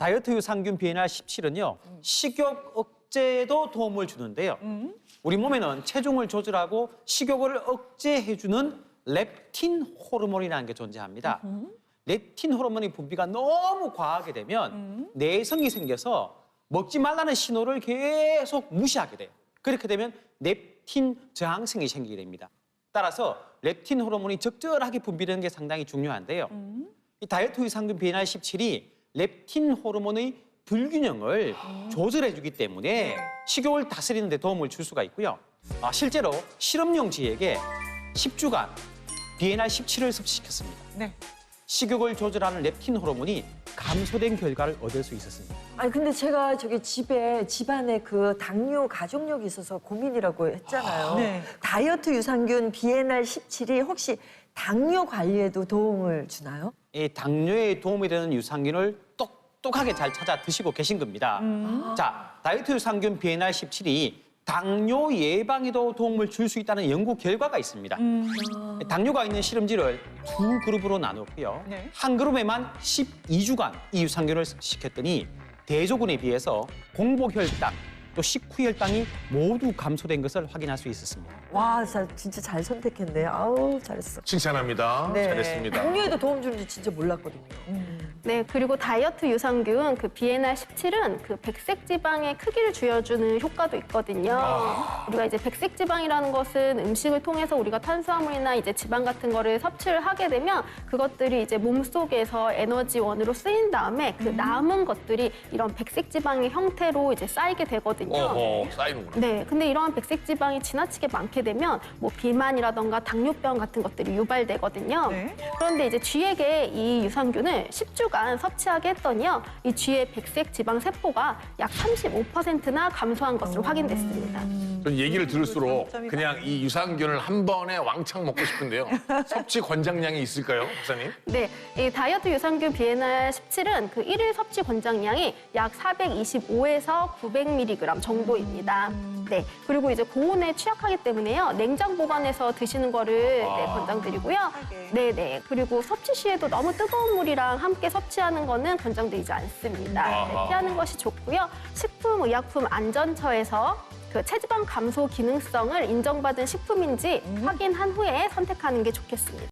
다이어트 유산균 비엔알17은요 식욕 억제에도 도움을 주는데요. 우리 몸에는 체중을 조절하고 식욕을 억제해주는 렙틴 호르몬이라는 게 존재합니다. 렙틴 호르몬의 분비가 너무 과하게 되면 내성이 생겨서 먹지 말라는 신호를 계속 무시하게 돼요. 그렇게 되면 렙틴 저항성이 생기게 됩니다. 따라서 렙틴 호르몬이 적절하게 분비되는 게 상당히 중요한데요. 이 다이어트 유산균 비엔알17이 렙틴 호르몬의 불균형을 조절해주기 때문에 식욕을 다스리는 데 도움을 줄 수가 있고요. 아, 실제로 실험용 쥐에게 10주간 비엔알17을 섭취시켰습니다. 네. 식욕을 조절하는 렙틴 호르몬이 감소된 결과를 얻을 수 있었습니다. 아니 근데 제가 저기 집에 집안에 그 당뇨 가족력이 있어서 고민이라고 했잖아요. 네. 다이어트 유산균 비엔알 17이 혹시 당뇨 관리에도 도움을 주나요? 이 당뇨에 도움이 되는 유산균을 똑똑하게 잘 찾아 드시고 계신 겁니다. 자, 다이어트 유산균 비엔알17이 당뇨 예방에도 도움을 줄 수 있다는 연구 결과가 있습니다. 당뇨가 있는 실험지를 두 그룹으로 나눴고요. 네. 한 그룹에만 12주간 이 유산균을 시켰더니 대조군에 비해서 공복혈당 또 식후혈당이 모두 감소된 것을 확인할 수 있었습니다. 와, 자, 진짜 잘 선택했네. 아우 잘했어. 칭찬합니다. 네. 잘했습니다. 당뇨에도 도움 주는지 진짜 몰랐거든요. 네, 그리고 다이어트 유산균 그 BNR17은 그 백색 지방의 크기를 줄여주는 효과도 있거든요. 우리가 이제 백색 지방이라는 것은 음식을 통해서 우리가 탄수화물이나 이제 지방 같은 거를 섭취를 하게 되면 그것들이 이제 몸 속에서 에너지원으로 쓰인 다음에 그 남은 것들이 이런 백색 지방의 형태로 이제 쌓이게 되거든요. 어허, 쌓이는구나. 네, 근데 이러한 백색 지방이 지나치게 많게 되면 뭐 비만이라던가 당뇨병 같은 것들이 유발되거든요. 네. 그런데 이제 쥐에게 이 유산균을 10주 간 섭취하게 했더니요, 이 쥐의 백색 지방 세포가 약 35%나 감소한 것으로 확인됐습니다. 전 얘기를 들을수록 장점이 그냥 이 유산균을 한 번에 왕창 먹고 싶은데요. 섭취 권장량이 있을까요, 박사님? 네, 이 다이어트 유산균 BNR17은 그 일일 섭취 권장량이 약 425에서 900mg 정도입니다. 네, 그리고 이제 고온에 취약하기 때문에요. 냉장 보관해서 드시는 거를 네, 권장드리고요. 네, 네. 그리고 섭취 시에도 너무 뜨거운 물이랑 함께 섭취하는 거는 권장드리지 않습니다. 네. 피하는 것이 좋고요. 식품의약품 안전처에서 그 체지방 감소 기능성을 인정받은 식품인지 확인한 후에 선택하는 게 좋겠습니다.